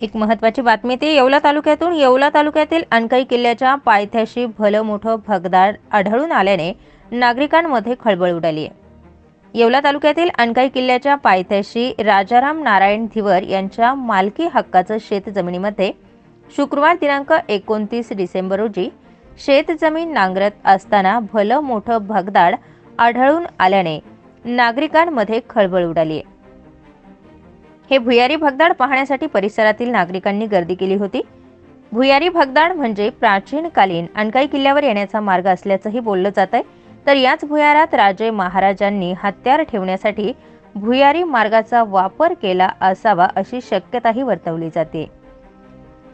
एक महत्त्वाची बातमी ते येवला तालुक्यातून येवला तालुक्यातील अणकाई किल्ल्याच्या पायथ्याशी भलं मोठं भगदाड आढळून आल्याने नागरिकांमध्ये खळबळ उडाली. आहे येवला तालुक्यातील अणकाई किल्ल्याच्या पायथ्याशी राजाराम नारायण धिवर यांच्या मालकी हक्काचं शेत जमिनीमध्ये शुक्रवार दिनांक एकोणतीस डिसेंबर रोजी शेतजमीन नांगरत असताना भलं मोठं भगदाड आढळून आल्याने नागरिकांमध्ये खळबळ उडाली. आहे हे भुयारी भगदाड पाहण्यासाठी परिसरातील नागरिकांनी गर्दी केली होती. भुयारी भगदाड म्हणजे प्राचीनकालीन अणकाई किल्ल्यावर येण्याचा मार्ग असल्याचंही बोललं जात आहे तर याच भुयारात राजे महाराजांनी हत्यार ठेवण्यासाठी भुयारी मार्गाचा वापर केला असावा अशी शक्यताही वर्तवली जाते.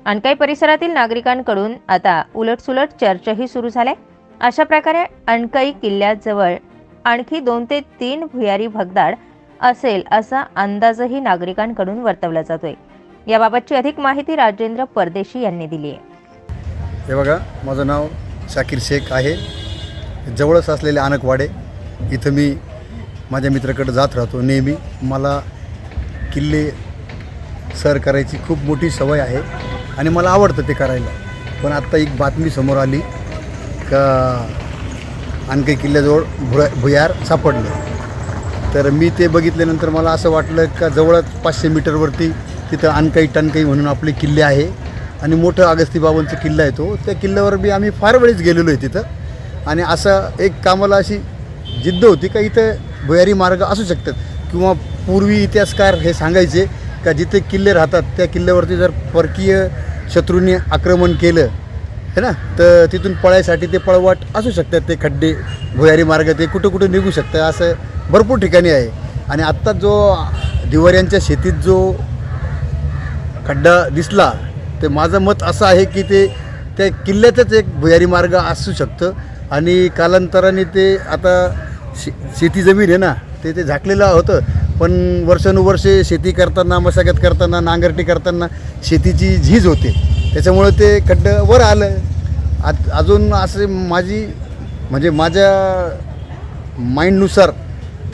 अणकाई परिसरातील नागरिकांकडून आता उलटसुलट चर्चाही सुरू झाल्या. अशा प्रकारे अणकाई किल्ल्याजवळ आणखी दोन ते तीन भुयारी भगदाड असेल असा अंदाजही नागरिकांकडून वर्तवला जातोय. याबाबतची अधिक माहिती राजेंद्र परदेशी यांनी दिली आहे. हे बघा माझं नाव शाकीर शेख आहे. जवळच असलेले आनकवाडे इथं मी माझ्या मित्राकडे जात राहतो. नेहमी मला किल्ले सर करायची खूप मोठी सवय आहे आणि मला आवडतं ते करायला. पण आत्ता एक बातमी समोर आली का आणखी किल्ल्याजवळ भुया भुयार सापडलं. तर मी ते बघितल्यानंतर मला असं वाटलं का जवळच पाचशे मीटरवरती तिथं अनकाई टनकाई म्हणून आपले किल्ले आहे. आणि मोठं अगस्ती बाबांचा किल्ला आहे तो. त्या किल्ल्यावर बी आम्ही फार वेळेस गेलेलो आहे तिथं. आणि असं एक कामाला अशी जिद्द होती का इथं भुयारी मार्ग असू शकतात. किंवा पूर्वी इतिहासकार हे सांगायचे का जिथे किल्ले राहतात त्या किल्ल्यावरती जर परकीय शत्रूंनी आक्रमण केलं है ना? तर तिथून पळायसाठी ते पळवाट असू शकतात ते खड्डे भुयारी मार्ग ते कुठं कुठं निघू शकतं असं भरपूर ठिकाणी आहे. आणि आत्ता जो दिवाऱ्यांच्या शेतीत जो खड्डा दिसला ते माझं मत असं आहे की ते त्या किल्ल्यातच एक भुयारी मार्ग असू शकतं. आणि कालांतराने ते आता शे शेती जमीन आहे ना ते ते झाकलेलं होतं. पण वर्षानुवर्षे शेती करताना मशागत करताना नांगरटी करताना शेतीची झीज होते. त्याच्यामुळं ते खड्डं वर आलं. आज अजून असे माझी म्हणजे माझ्या माइंडनुसार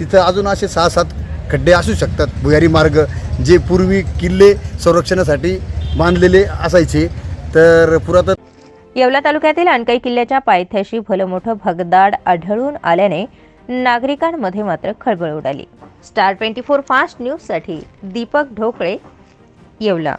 तिथं अजून असे सहा सात खड्डे असू शकतात. भुयारी मार्ग जे पूर्वी किल्ले संरक्षणासाठी बांधलेले असायचे तर पुरातन येवला तालुक्यातील अनकाई किल्ल्याच्या पायथ्याशी भलं मोठं भगदाड आढळून आल्याने नागरिकांमध्ये मात्र खळबळ उडाली. स्टार ट्वेंटी फोर फास्ट न्यूजसाठी दीपक ढोकळे येवला.